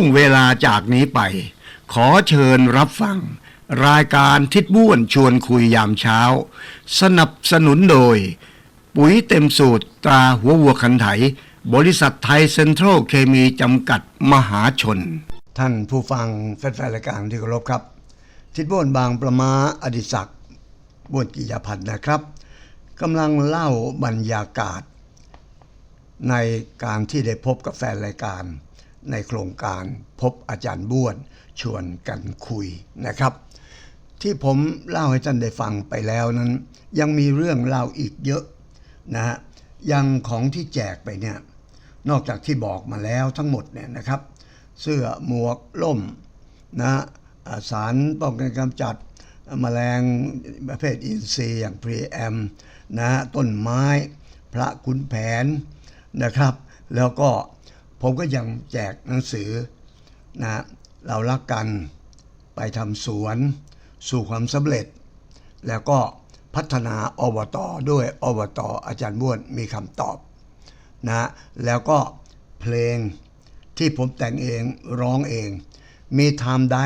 วงเวลาจากนี้ไป ขอเชิญรับฟัง รายการทิดบ้วนชวนคุยยามเช้า สนับสนุนโดย ปุ๋ยเต็มสูตรตราหัววัวคันไถ บริษัทไทยเซ็นทรัลเคมีจำกัดมหาชน ท่านผู้ฟังแฟนๆรายการที่เคารพครับ ทิดบ้วนบางประมาอดิศักดิ์บ้วนกิยาพันธ์นะครับกำลังเล่าบรรยากาศ ในการที่ได้พบกับแฟนรายการ ในโครงการพบอาจารย์บ้วนชวนกันคุยนะครับ ที่ผมเล่าให้ท่านได้ฟังไปแล้วนั้น ยังมีเรื่องเล่าอีกเยอะนะฮะยังของที่แจกไปเนี่ยนอกจากที่บอกมาแล้วทั้งหมดเนี่ยนะครับ เสื้อหมวกล่มนะสารป้องกันกำจัดแมลงประเภทอินทรีย์อย่างพรีแอมนะฮะต้นไม้ พระขุนแผนนะครับ แล้วก็ ผมก็ยังแจกหนังสือนะเรารักกันไปทำสวนสู่ความสำเร็จ แล้วก็พัฒนาอบตด้วยอบตอาจารย์บ้วนมีคำตอบนะแล้วก็เพลงที่ผมแต่งเองร้องเอง มีทม์ได้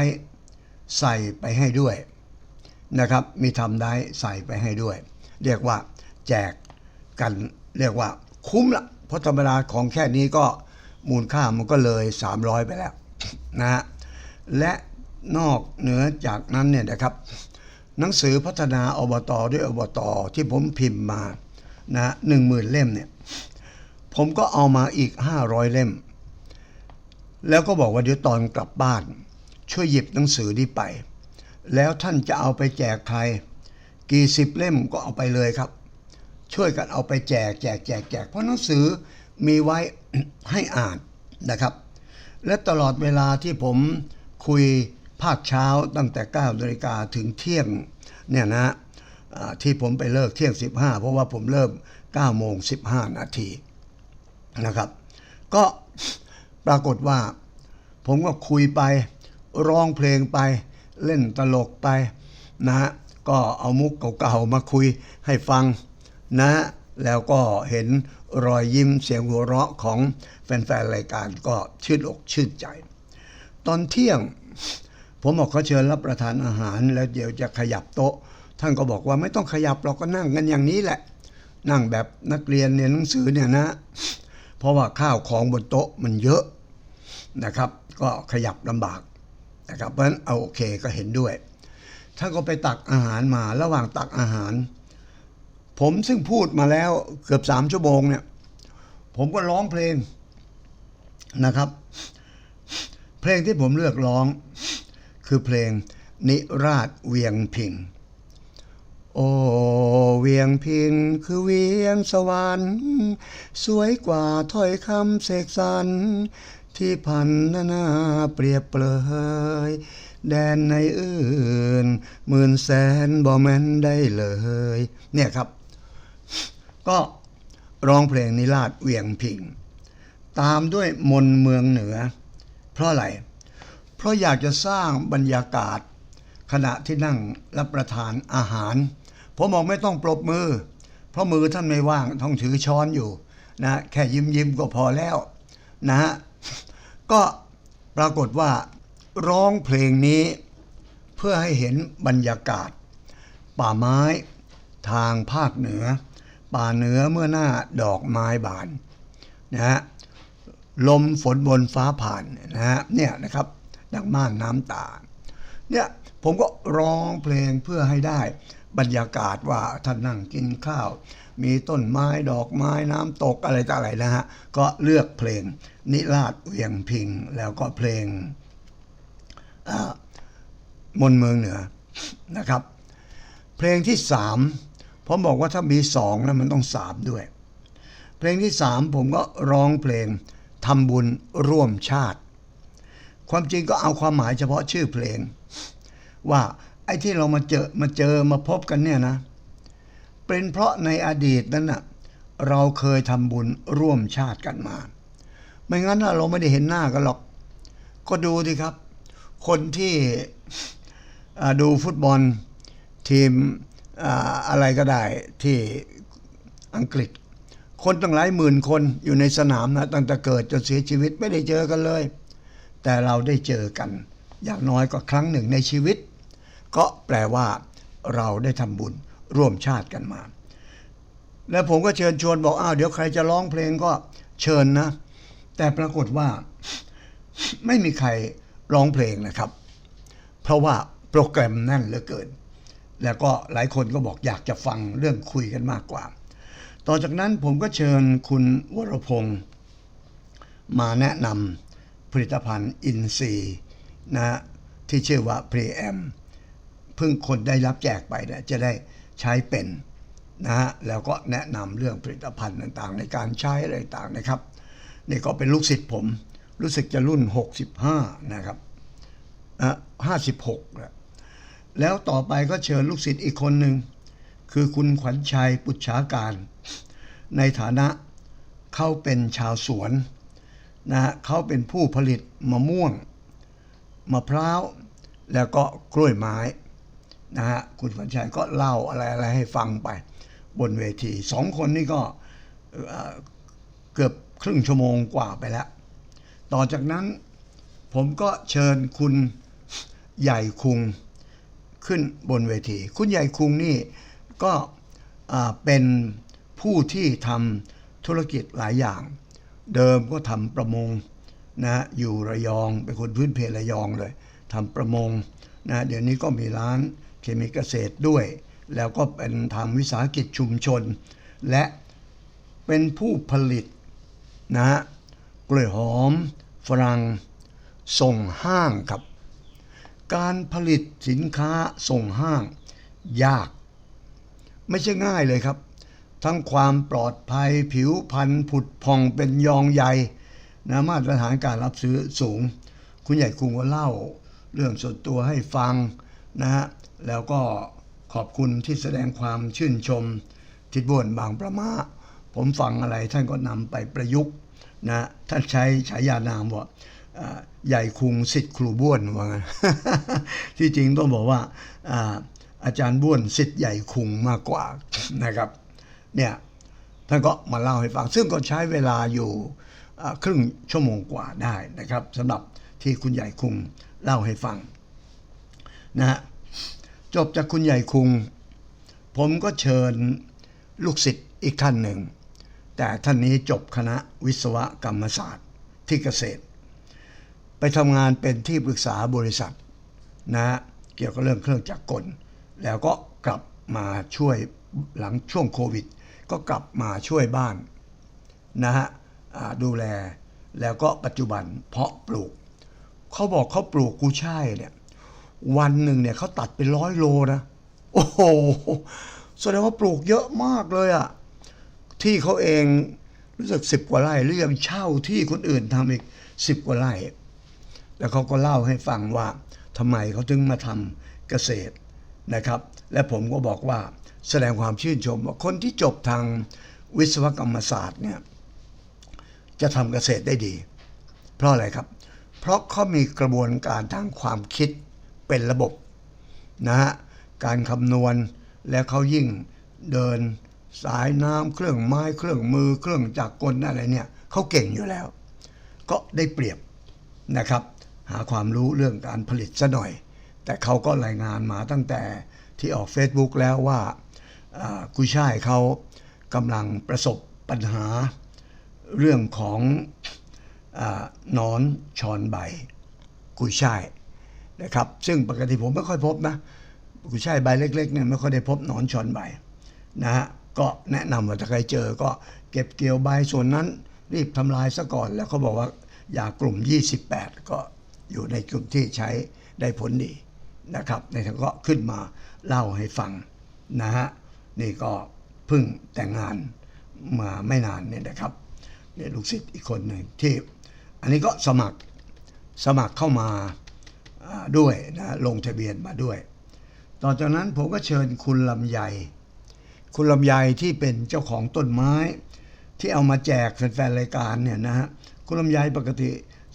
ใส่ไปให้ด้วยนะครับมีทม์ได้ใส่ไปให้ด้วย เรียกว่าแจกกันเรียกว่าคุ้มละเพราะธรรมดาของแค่นี้ก็ มูลค่ามันก็เลย 300 ไปแล้วนะฮะและนอกเหนือจากนั้นเนี่ยนะครับหนังสือพัฒนาอบตด้วยอบตที่ผมพิมพ์มานะหนึ่งหมื่นเล่มเนี่ยผมก็เอามาอีก 500 เล่ม แล้วก็บอกว่าเดี๋ยวตอนกลับบ้าน ช่วยหยิบหนังสือนี้ไป แล้วท่านจะเอาไปแจกใคร กี่สิบเล่มก็เอาไปเลยครับ ช่วยกันเอาไปแจกแจกแจกแจกเพราะหนังสือ มีไว้ให้อ่านนะครับ และตลอดเวลาที่ผมคุยภาคเช้าตั้งแต่9นาฬิกาถึงเที่ยงเนี่ยนะที่ผมไปเลิกเที่ยง 15 เพราะว่าผมเริ่ม9โมง15 นาทีนะครับ ก็ปรากฏว่า ผมก็คุยไปร้องเพลงไป เล่นตลกไปนะฮะก็เอามุกเก่าๆมาคุยให้ฟังนะ แล้วก็เห็นรอยยิ้มเสียงหัวเราะของแฟนๆรายการก็ชื่นอกชื่นใจ ตอนเที่ยง ผมบอกเขาเชิญรับประทานอาหารแล้วเดี๋ยวจะขยับโต๊ะ ท่านก็บอกว่าไม่ต้องขยับเราก็นั่งกันอย่างนี้แหละ นั่งแบบนักเรียนเรียนหนังสือเนี่ยนะ เพราะว่าข้าวของบนโต๊ะมันเยอะนะครับ ก็ขยับลำบากนะครับเพราะฉะนั้นเอาโอเคก็เห็นด้วยท่านก็ไปตักอาหารมาระหว่างตักอาหาร ผมซึ่งพูดมาแล้วเกือบสามชั่วโมงเนี่ย ผมก็ร้องเพลงนะครับ เพลงที่ผมเลือกร้อง คือเพลงนิราชเวียงพิง โอ้เวียงพิงคือเวียงสวรรค์สวยกว่าถ้อยคำเสกสรรที่พันนานาเปรียบเปรยแดนในอื่นหมื่นแสนบ่แม่นได้เลย เนี่ยครับ ก็ร้องเพลงนิราชเวียงพิง ตามด้วยมนเมืองเหนือ เพราะอะไรเพราะอยากจะสร้างบรรยากาศ ขณะที่นั่งรับประทานอาหาร ผมบอกไม่ต้องปรบมือ เพราะมือท่านไม่ว่างต้องถือช้อนอยู่นะแค่ยิ้มยิ้มก็พอแล้วนะฮะก็ปรากฏว่าร้องเพลงนี้เพื่อให้เห็นบรรยากาศ ป่าไม้ทางภาคเหนือ ป่าเหนือเมื่อหน้าดอกไม้บานนะฮะลมฝนบนฟ้าผ่านนะฮะเนี่ยนะครับดังม่านน้ำตาเนี่ยผมก็ร้องเพลงเพื่อให้ได้บรรยากาศว่าท่านนั่งกินข้าว มีต้นไม้ดอกไม้น้ำตกอะไรต่ออะไรนะฮะ ก็เลือกเพลงนิราชเวียงพิง แล้วก็เพลงมนเมืองเหนือนะครับ เพลงที่สาม ผมบอกว่าถ้ามีสองแล้วมันต้องสามด้วย เพลงที่สามผมก็ร้องเพลงทำบุญร่วมชาติ ความจริงก็เอาความหมายเฉพาะชื่อเพลง ว่าไอ้ที่เรามาเจอมาเจอมาพบกันเนี่ยนะ เป็นเพราะในอดีตนั้นน่ะเราเคยทำบุญร่วมชาติกันมา ไม่งั้นนะเราไม่ได้เห็นหน้ากันหรอก ก็ดูดิครับ คนที่ดูฟุตบอลทีม อะไรก็ได้ที่อังกฤษ คนตั้งหลายหมื่นคนอยู่ในสนามนะตั้งแต่เกิดจนเสียชีวิตไม่ได้เจอกันเลย แต่เราได้เจอกัน อย่างน้อยก็ครั้งหนึ่งในชีวิต ก็แปลว่าเราได้ทำบุญร่วมชาติกันมา แล้วผมก็เชิญชวนบอกอ้าวเดี๋ยวใครจะร้องเพลงก็เชิญนะ แต่ปรากฏว่าไม่มีใครร้องเพลงนะครับ เพราะว่าโปรแกรมแน่นเหลือเกิน แล้วก็หลายคนก็บอกอยากจะฟังเรื่องคุยกันมากกว่า ต่อจากนั้นผมก็เชิญคุณวรพงศ์มาแนะนำผลิตภัณฑ์อินซีนะฮะที่ชื่อว่าพรีแอมเพิ่งคนได้รับแจกไปเนี่ยจะได้ใช้เป็นนะฮะแล้วก็แนะนำเรื่องผลิตภัณฑ์ต่างๆ ในการใช้อะไรต่างนะครับ นี่ก็เป็นลูกศิษย์ผม รู้สึกจะรุ่น 65 นะครับอะ56แล้ว แล้วต่อไปก็เชิญลูกศิษย์อีกคนหนึ่ง คือคุณขวัญชัยปุจฉาการ ในฐานะเขาเป็นชาวสวนนะฮะเขาเป็นผู้ผลิตมะม่วง มะพร้าว แล้วก็กล้วยไม้นะฮะคุณขวัญชัยก็เล่าอะไรอะไรให้ฟังไป บนเวทีสองคนนี่ก็เอ่อเกือบครึ่งชั่วโมงกว่าไปแล้ว ต่อจากนั้นผมก็เชิญคุณใหญ่คุง ขึ้นบนเวที คุณใหญ่คุงนี่ก็เป็นผู้ที่ทำธุรกิจหลายอย่าง เดิมก็ทำประมงนะอยู่ระยองเป็นคนพื้นเพระยองเลยทำประมงนะเดี๋ยวนี้ก็มีร้านเคมีเกษตรด้วย แล้วก็เป็นทำวิสาหกิจชุมชน และเป็นผู้ผลิตนะฮะกล้วยหอมฝรั่งส่งห้างครับ การผลิตสินค้าส่งห้าง ยาก ไม่ใช่ง่ายเลยครับ ทั้งความปลอดภัยผิวพรรณผุดพองเป็นยองใยนะมาตรฐานการรับซื้อสูง คุณใหญ่คุงก็เล่า เรื่องส่วนตัวให้ฟังนะฮะแล้วก็ขอบคุณที่แสดงความชื่นชม ทิดบวนบางประมา ผมฟังอะไรท่านก็นำไปประยุกต์นะท่านใช้ฉายานามว่า ใหญ่คุงสิทธิ์ครูบ้วนว่างั้นที่จริงต้องบอกว่าอาจารย์บ้วนสิทธิ์ใหญ่คุงมากกว่านะครับเนี่ยท่านก็มาเล่าให้ฟัง ซึ่งก็ใช้เวลาอยู่ครึ่งชั่วโมงกว่าได้นะครับสำหรับที่คุณใหญ่คุงเล่าให้ฟังนะฮะจบจากคุณใหญ่คุง ผมก็เชิญลูกศิษย์อีกท่านหนึ่ง แต่ท่านนี้จบคณะวิศวกรรมศาสตร์ที่เกษตร ไปทำงานเป็นที่ปรึกษาบริษัทนะฮะเกี่ยวกับเรื่องเครื่องจักรกล แล้วก็กลับมาช่วยหลังช่วงโควิด ก็กลับมาช่วยบ้านนะฮะดูแลแล้วก็ปัจจุบันเพาะปลูก เขาบอกเขาปลูกกุช่ายเนี่ยวันหนึ่งเนี่ยเขาตัดเป็นร้อยโลนะ โอ้โหแสดงว่าปลูกเยอะมากเลยอะ่ะที่เขาเองรู้สึกสิบกว่าไร่หรือยังเช่าที่คนอื่นทำอีกสิบกว่าไร่ แล้วเขาก็เล่าให้ฟังว่าทำไมเขาถึงมาทำเกษตรนะครับ และผมก็บอกว่าแสดงความชื่นชมว่าคนที่จบทางวิศวกรรมศาสตร์เนี่ยจะทำเกษตรได้ดี เพราะอะไรครับ เพราะเขามีกระบวนการทางความคิดเป็นระบบนะฮะการคำนวณแล้วเขายิ่งเดินสายน้ำเครื่องไม้เครื่องมือเครื่องจักรกลอะไรเนี่ยเขาเก่งอยู่แล้ว ก็ได้เปรียบนะครับ หาความรู้เรื่องการผลิตซะหน่อย แต่เขาก็รายงานมาตั้งแต่ที่ออก Facebook แล้วว่ากุยช่ายเขากำลังประสบปัญหาเรื่องของอนอนชอนใบ กุยช่ายนะครับ ซึ่งปกติผมไม่ค่อยพบนะ กุยช่ายใบเล็กๆเนี่ยไม่ค่อยได้พบนอนชอนใบนะฮะก็แนะนำว่าถ้าใครเจอก็เก็บเกี่ยวใบส่วนนั้นรีบทำลายซะก่อน แล้วเขาบอกว่ายากลุ่ม 28 ก็ อยู่ในกลุ่มที่ใช้ได้ผลดีนะครับ ในทางก็ขึ้นมาเล่าให้ฟังนะฮะนี่ก็เพิ่งแต่งงานมาไม่นานเนี่ยนะครับเนี่ยลูกศิษย์อีกคนหนึ่งที่ อันนี้ก็สมัครสมัครเข้ามาด้วยนะลงทะเบียนมาด้วย ต่อจากนั้นผมก็เชิญคุณลำไยคุณลำไยที่เป็นเจ้าของต้นไม้ ที่เอามาแจกแฟนๆรายการเนี่ยนะฮะคุณลำไยปกติ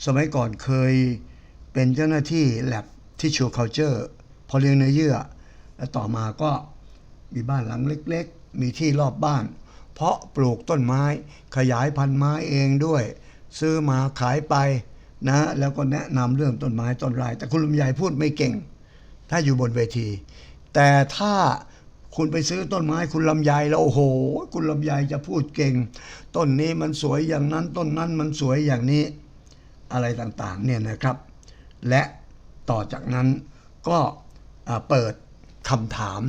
สมัยก่อนเคย เป็นเจ้าหน้าที่แลบที่ชัวเคาเจอร์พอเลี้ยงเนื้อเยื่อ แล้วต่อมาก็มีบ้านหลังเล็กๆ มีที่รอบบ้าน เพราะปลูกต้นไม้ขยายพันธุ์ไม้เองด้วย ซื้อมาขายไปนะ แล้วก็แนะนำเรื่องต้นไม้ต้นไรแต่คุณลำไยพูดไม่เก่ง ถ้าอยู่บนเวที แต่ถ้าคุณไปซื้อต้นไม้คุณลำไยแล้วโอ้โห คุณลำไยจะพูดเก่ง ต้นนี้มันสวยอย่างนั้นต้นนั้นมันสวยอย่างนี้อะไรต่างๆ เนี่ยนะครับ และต่อจากนั้นก็เปิดคำถาม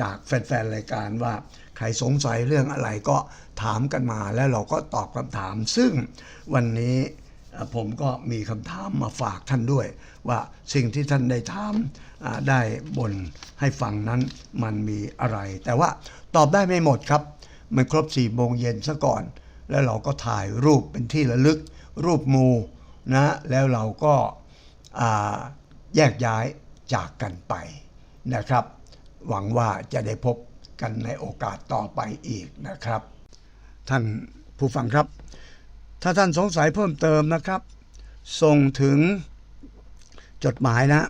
จากแฟนๆรายการว่าใครสงสัยเรื่องอะไรก็ถามกันมาแล้วเราก็ตอบคำถาม ซึ่งวันนี้ผมก็มีคำถามมาฝากท่านด้วย ว่าสิ่งที่ท่านได้ถามได้บ่นให้ฟังนั้นมันมีอะไร แต่ว่าตอบได้ไม่หมดครับ มันครบ4โมงเย็นซะก่อน แล้วเราก็ถ่ายรูปเป็นที่ระลึก รูปมูนะแล้วเราก็ แยกย้ายจากกันไปนะครับ หวังว่าจะได้พบกันในโอกาสต่อไปอีกนะครับ ท่านผู้ฟังครับ ถ้าท่านสงสัยเพิ่มเติมนะครับ ส่งถึงจดหมายนะ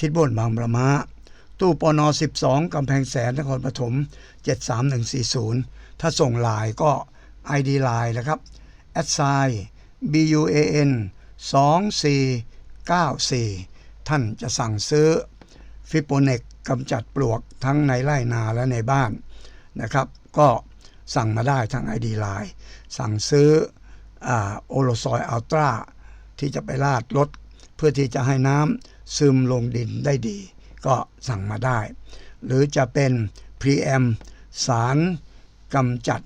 ทิศบนบางประมาตู้ปน 12 กำแพงแสนนครปฐม 73140 ถ้าส่งลน์ก็ ID ไลน์นะครับ a d s i 94 ท่านจะสั่งซื้อฟิโปเนกกำจัดปลวกทั้งในไร่นาและในบ้านนะครับ ก็สั่งมาได้ทาง ID ไลน์สั่งซื้อโอโลซอยอัลตราที่จะไปลาดรถเพื่อที่จะให้น้ำซึมลงดินได้ดี ก็สั่งมาได้ หรือจะเป็นพรีแอมสารกำจัด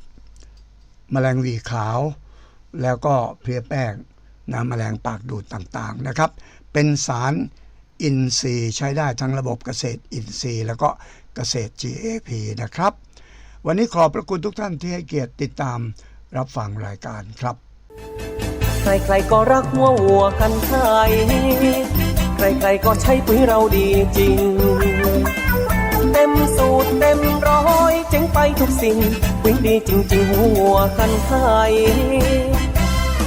แมลงวีขาว แล้วก็เพลียแป้ง น้ำแมลงปากดูดต่างๆนะครับ เป็นสารอินทรีย์ใช้ได้ทั้งระบบเกษตรอินทรีย์ แล้วก็เกษตร GAP นะครับ วันนี้ขอบพระคุณทุกท่านที่ให้เกียรติติดตามรับฟังรายการครับ ใครๆก็รักหัววัวกันไทยใครๆก็ใช้ปุ๋ยเราดีจริง เต็มสูตรเต็มร้อยเจ๋งไปทุกสิ่ง ปุ๋ยดีจริงๆหัววัวกันไทย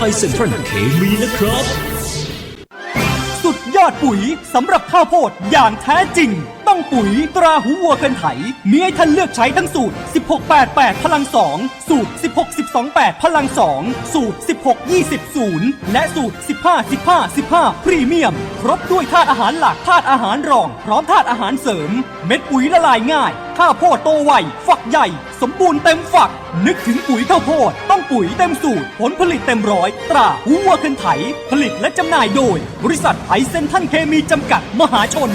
ไทยเซ็นทรัลเคมีนะครับ สุดยอดปุ๋ยสำหรับข้าวโพดอย่างแท้จริง ต้องปุ๋ยตราหูวัวกันไถมีให้ท่านเลือกใช้ทั้งสูตร 1688 พลัง 2 สูตร 16 12 8พลัง 2 สูตร 16 20 0 และสูตร 15 15 15 พรีเมียม ครบด้วยธาตุอาหารหลักธาตุอาหารรอง พร้อมธาตุอาหารเสริม เม็ดปุ๋ยละลายง่าย ข้าวโพดโตไว ฝักใหญ่ สมบูรณ์เต็มฝัก นึกถึงปุ๋ยข้าวโพด ต้องปุ๋ยเต็มสูตร ผลผลิตเต็มร้อย ตราหัวเคนไถ ผลิตและจำหน่ายโดย บริษัทไทยเซนทันเคมีจำกัดมหาชน